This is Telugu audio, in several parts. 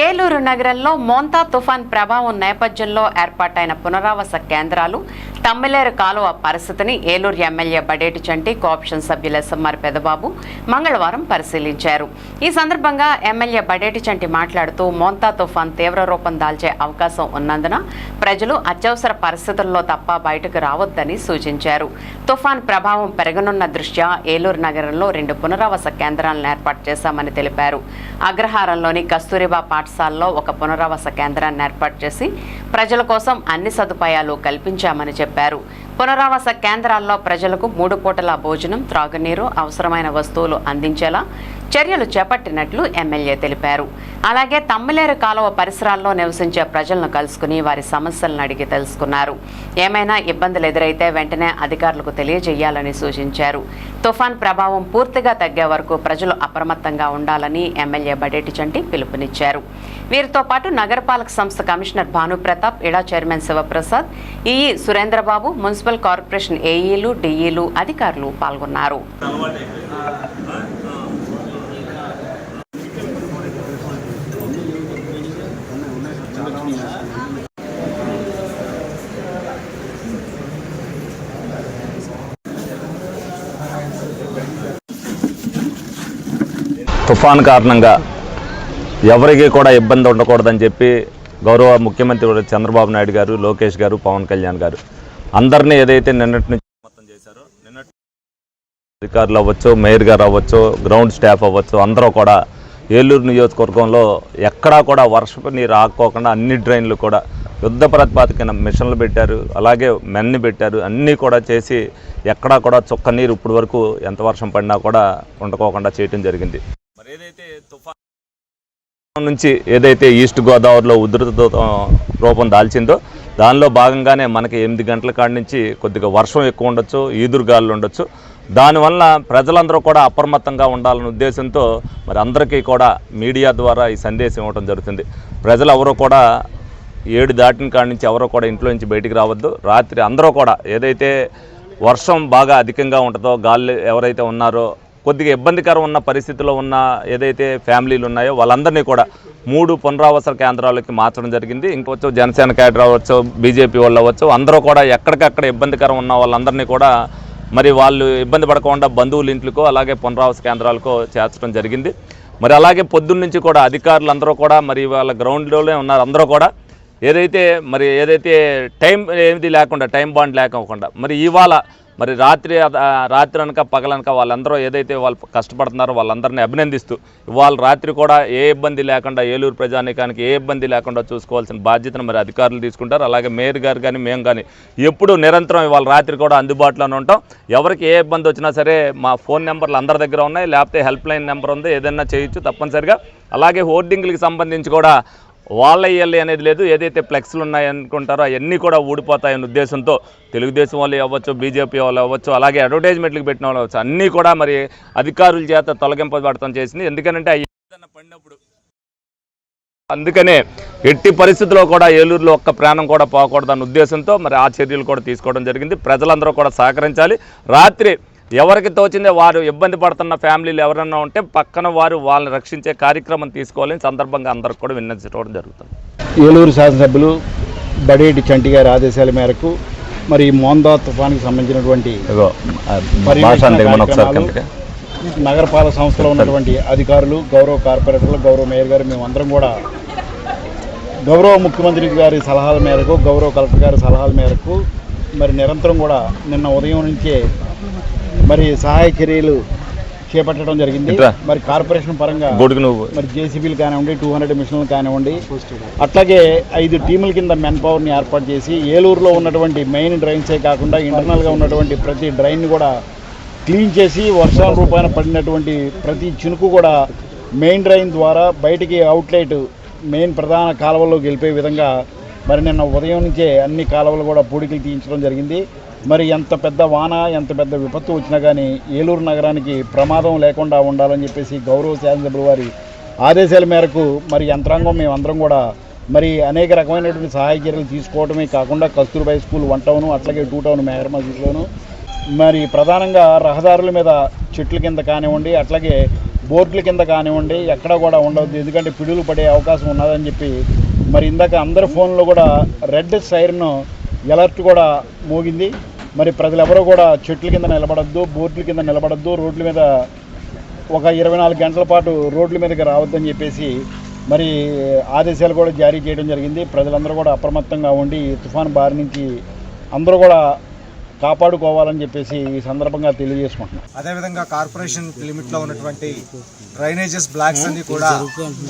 ఏలూరు నగరంలో మోంతా తుఫాన్ ప్రభావం నేపథ్యంలో ఏర్పాటైన పునరావాస కేంద్రాలు తమ్మిలేరు కాలువ పరిస్థితిని ఏలూరు ఎమ్మెల్యే బడేటి చంటి కోఆప్షన్ సభ్యులు ఎస్ఎంఆర్ పెదబాబు మంగళవారం పరిశీలించారు. ఈ సందర్భంగా ఎమ్మెల్యే బడేటి చంటి మాట్లాడుతూ మోంతా తుఫాన్ తీవ్ర రూపం దాల్చే అవకాశం ఉన్నందున ప్రజలు అత్యవసర పరిస్థితుల్లో తప్ప బయటకు రావద్దని సూచించారు. తుఫాన్ ప్రభావం పెరగనున్న దృష్ట్యా ఏలూరు నగరంలో రెండు పునరావాస కేంద్రాలను ఏర్పాటు చేశామని తెలిపారు. అగ్రహారంలోని కస్తూరిబా పాఠశాలలో ఒక పునరావాస కేంద్రాన్ని ఏర్పాటు చేసి ప్రజల కోసం అన్ని సదుపాయాలు కల్పించామని చెప్పారు. తెలిపారు పునరావాస కేంద్రాల్లో ప్రజలకు మూడు పూటల భోజనం త్రాగునీరు అవసరమైన వస్తువులు అందించేలా చర్యలు చేపట్టినట్లు ఎమ్మెల్యే తెలిపారు. అలాగే తమ్మిలేరు కాలువ పరిసరాల్లో నివసించే ప్రజలను కలుసుకుని వారి సమస్యలను అడిగి తెలుసుకున్నారు. ఏమైనా ఇబ్బందులు ఎదురైతే వెంటనే అధికారులకు తెలియజేయాలని సూచించారు. తుఫాన్ ప్రభావం పూర్తిగా తగ్గే వరకు ప్రజలు అప్రమత్తంగా ఉండాలని ఎమ్మెల్యే బడేటి చంటి పిలుపునిచ్చారు. వీరితో పాటు నగరపాలక సంస్థ కమిషనర్ భానుప్రతాప్ ఇడా chairman Sivaprasad EE Surendrababu municipal corporation ఏఈలు డిఈలు అధికారులు పాల్గొన్నారు. తుఫాన్ కారణంగా ఎవరికి కూడా ఇబ్బంది ఉండకూడదని చెప్పి గౌరవ ముఖ్యమంత్రి చంద్రబాబు నాయుడు గారు లోకేష్ గారు పవన్ కళ్యాణ్ గారు అందరినీ ఏదైతే నిన్నటి నుంచి మొత్తం చేశారో నిన్నటి అధికారులు అవ్వచ్చు మేయర్ గారు అవ్వచ్చు గ్రౌండ్ స్టాఫ్ అవ్వచ్చు అందరూ కూడా ఏలూరు నియోజకవర్గంలో ఎక్కడా కూడా వర్షపు నీరు ఆకోకుండా అన్ని డ్రైన్లు కూడా యుద్ధ ప్రతిపాదికన మిషన్లు పెట్టారు అలాగే మెన్ని పెట్టారు అన్నీ కూడా చేసి ఎక్కడా కూడా చుక్క నీరు ఇప్పటి వరకు ఎంత వర్షం పడినా కూడా ఉండకోకుండా చేయటం జరిగింది. మరి ఏదైతే తుఫాన్ నుంచి ఏదైతే ఈస్ట్ గోదావరిలో ఉధృత రూపం దాల్చిందో దానిలో భాగంగానే మనకి ఎనిమిది గంటల కాడి నుంచి కొద్దిగా వర్షం ఎక్కువ ఉండొచ్చు ఈదురుగాలు ఉండొచ్చు. దానివల్ల ప్రజలందరూ కూడా అప్రమత్తంగా ఉండాలనే ఉద్దేశంతో మరి అందరికీ కూడా మీడియా ద్వారా ఈ సందేశం ఇవ్వడం జరుగుతుంది. ప్రజలు ఎవరు కూడా ఏడు దాటిన కాడి నుంచి ఎవరో కూడా ఇంట్లో నుంచి బయటికి రావద్దు. రాత్రి అందరూ కూడా ఏదైతే వర్షం బాగా అధికంగా ఉంటుందో గాలి ఎవరైతే ఉన్నారో కొద్దిగా ఇబ్బందికరం ఉన్న పరిస్థితిలో ఉన్న ఏదైతే ఫ్యామిలీలు ఉన్నాయో వాళ్ళందరినీ కూడా మూడు పునరావాస కేంద్రాలకి మార్చడం జరిగింది. ఇంకొచ్చు జనసేన క్యాడర్ అవ్వచ్చు బీజేపీ వాళ్ళు అవ్వచ్చు అందరూ కూడా ఎక్కడికక్కడ ఇబ్బందికరం ఉన్న వాళ్ళందరినీ కూడా మరి వాళ్ళు ఇబ్బంది పడకుండా బంధువుల ఇంట్లకో అలాగే పునరావాస కేంద్రాలకో చేర్చడం జరిగింది. మరి అలాగే పొద్దున్న నుంచి కూడా అధికారులు అందరూ కూడా మరి వాళ్ళ గ్రౌండ్లోనే ఉన్నారు. అందరూ కూడా ఏదైతే మరి ఏదైతే టైం ఏది లేకుండా టైం బాండ్ లేకోకుండా మరి ఇవాళ మరి రాత్రి రాత్రి అనక పగలనక వాళ్ళందరూ ఏదైతే వాళ్ళు కష్టపడుతున్నారో వాళ్ళందరినీ అభినందిస్తూ ఇవాళ రాత్రి కూడా ఏ ఇబ్బంది లేకుండా ఏలూరు ప్రజానీకానికి ఏ ఇబ్బంది లేకుండా చూసుకోవాల్సిన బాధ్యతను మరి అధికారులు తీసుకుంటారు. అలాగే మేయర్ గారు కానీ మేము కానీ ఎప్పుడు నిరంతరం ఇవాళ రాత్రి కూడా అందుబాటులోనే ఉంటాం. ఎవరికి ఏ ఇబ్బంది వచ్చినా సరే మా ఫోన్ నెంబర్లు అందరి దగ్గర ఉన్నాయి లేకపోతే హెల్ప్ లైన్ నెంబర్ ఉంది ఏదైనా చేయొచ్చు తప్పనిసరిగా. అలాగే హోర్డింగ్లకి సంబంధించి కూడా వాళ్ళ ఇయ్యాలి అనేది లేదు. ఏదైతే ఫ్లెక్స్లు ఉన్నాయనుకుంటారో అవన్నీ కూడా ఊడిపోతాయనే ఉద్దేశంతో తెలుగుదేశం వాళ్ళు అవ్వచ్చు బీజేపీ వాళ్ళు అవ్వచ్చు అలాగే అడ్వర్టైజ్మెంట్లకు పెట్టిన వాళ్ళు అవ్వచ్చు. అన్నీ కూడా మరి అధికారుల చేత తొలగింపబడటం చేసింది. ఎందుకంటే అవి ఏదైనా పడినప్పుడు అందుకనే ఎట్టి పరిస్థితుల్లో కూడా ఏలూరులో ఒక్క ప్రాణం కూడా పోకూడదన్న ఉద్దేశంతో మరి ఆ చర్యలు కూడా తీసుకోవడం జరిగింది. ప్రజలందరూ కూడా సహకరించాలి. రాత్రి ఎవరికి తోచిందే వారు ఇబ్బంది పడుతున్న ఫ్యామిలీలు ఎవరన్నా ఉంటే పక్కన వారు వాళ్ళని రక్షించే కార్యక్రమం తీసుకోవాలని సందర్భంగా అందరికి కూడా విన్నవించుకోవడం జరుగుతుంది ఏలూరు శాసనసభ్యులు బడేటి చంటి గారి ఆదేశాల మేరకు మరి ఈ మోందా తుఫాన్కి సంబంధించినటువంటి. నగరపాలక సంస్థలో ఉన్నటువంటి అధికారులు గౌరవ కార్పొరేటర్లు గౌరవ మేయర్ గారు మేమందరం కూడా గౌరవ ముఖ్యమంత్రి గారి సలహాల మేరకు గౌరవ కలెక్టర్ గారి సలహాల మేరకు మరి నిరంతరం కూడా నిన్న ఉదయం నుంచే మరి సహాయ చర్యలు చేపట్టడం జరిగింది. మరి కార్పొరేషన్ పరంగా మరి జేసీబీలు కానివ్వండి టూ హండ్రెడ్ మిషన్లు కానివ్వండి అట్లాగే ఐదు టీముల కింద మెన్ పవర్ని ఏర్పాటు చేసి ఏలూరులో ఉన్నటువంటి మెయిన్ డ్రైన్సే కాకుండా ఇంటర్నల్గా ఉన్నటువంటి ప్రతి డ్రైన్ని కూడా క్లీన్ చేసి వర్షాల రూపాయన పడినటువంటి ప్రతి చినుకు కూడా మెయిన్ డ్రైన్ ద్వారా బయటికి అవుట్లెట్ మెయిన్ ప్రధాన కాలువల్లోకి వెళ్ళిపోయే విధంగా మరి నిన్న ఉదయం నుంచే అన్ని కాలువలు కూడా పూడికలు తీయించడం జరిగింది. మరి ఎంత పెద్ద వాన ఎంత పెద్ద విపత్తు వచ్చినా కానీ ఏలూరు నగరానికి ప్రమాదం లేకుండా ఉండాలని చెప్పేసి గౌరవ శాసనసభ్యుల వారి ఆదేశాల మేరకు మరి యంత్రాంగం మేమందరం కూడా మరి అనేక రకమైనటువంటి సహాయ చర్యలు తీసుకోవడమే కాకుండా కస్తూర్బాయి స్కూల్ వన్ టౌను అట్లాగే టూ టౌన్ మేఘర్ మసీద్లోను మరి ప్రధానంగా రహదారుల మీద చెట్ల కింద కానివ్వండి అట్లాగే బోర్డుల కింద కానివ్వండి ఎక్కడ కూడా ఉండవద్దు. ఎందుకంటే పిడుగులు పడే అవకాశం ఉన్నదని చెప్పి మరి ఇందాక అందరి ఫోన్లో కూడా రెడ్ సైరన్ ఎలర్ట్ కూడా మోగింది. మరి ప్రజలెవరూ కూడా చెట్ల కింద నిలబడద్దు బోర్డుల కింద నిలబడద్దు రోడ్ల మీద ఒక ఇరవై నాలుగు గంటల పాటు రోడ్ల మీదకి రావద్దని చెప్పేసి మరి ఆదేశాలు కూడా జారీ చేయడం జరిగింది. ప్రజలందరూ కూడా అప్రమత్తంగా ఉండి తుఫాన్ బారి నుంచి అందరూ కూడా కాపాడుకోవాలని చెప్పేసి ఈ సందర్భంగా తెలియజేసుకుంటున్నాం. అదేవిధంగా కార్పొరేషన్ లిమిట్లో ఉన్నటువంటి డ్రైనేజెస్ బ్లాక్స్ అన్ని కూడా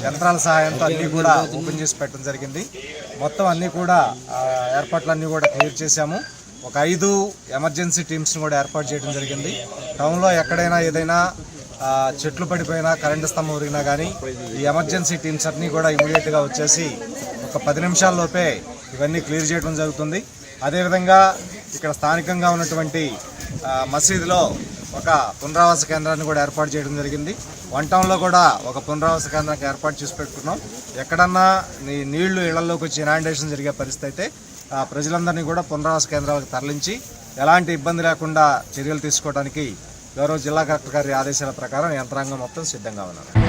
యంత్రాల సహాయంతో అన్ని కూడా ఓపెన్ చేసి పెట్టడం జరిగింది. మొత్తం అన్ని కూడా ఏర్పాట్లన్నీ కూడా క్లియర్ చేశాము. ఒక ఐదు ఎమర్జెన్సీ టీమ్స్ని కూడా ఏర్పాటు చేయడం జరిగింది. టౌన్లో ఎక్కడైనా ఏదైనా చెట్లు పడిపోయినా కరెంటు స్తంభం ఉరిగినా కానీ ఈ ఎమర్జెన్సీ టీమ్స్ అన్నీ కూడా ఇమీడియట్గా వచ్చేసి ఒక పది నిమిషాల్లోపే ఇవన్నీ క్లియర్ చేయడం జరుగుతుంది. అదేవిధంగా ఇక్కడ స్థానికంగా ఉన్నటువంటి మసీదులో ఒక పునరావాస కేంద్రాన్ని కూడా ఏర్పాటు చేయడం జరిగింది. వన్ టౌన్లో కూడా ఒక పునరావాస కేంద్రానికి ఏర్పాటు చేసి పెట్టుకున్నాం. ఎక్కడన్నా నీ నీళ్ళు ఇళ్ళలోకి వచ్చి ఇనాండేషన్ జరిగే పరిస్థితి అయితే ప్రజలందరినీ కూడా పునరావాస కేంద్రాలకు తరలించి ఎలాంటి ఇబ్బంది లేకుండా చర్యలు తీసుకోవడానికి గౌరవ జిల్లా కలెక్టర్ గారి ఆదేశాల ప్రకారం యంత్రాంగం మొత్తం సిద్ధంగా ఉన్నారు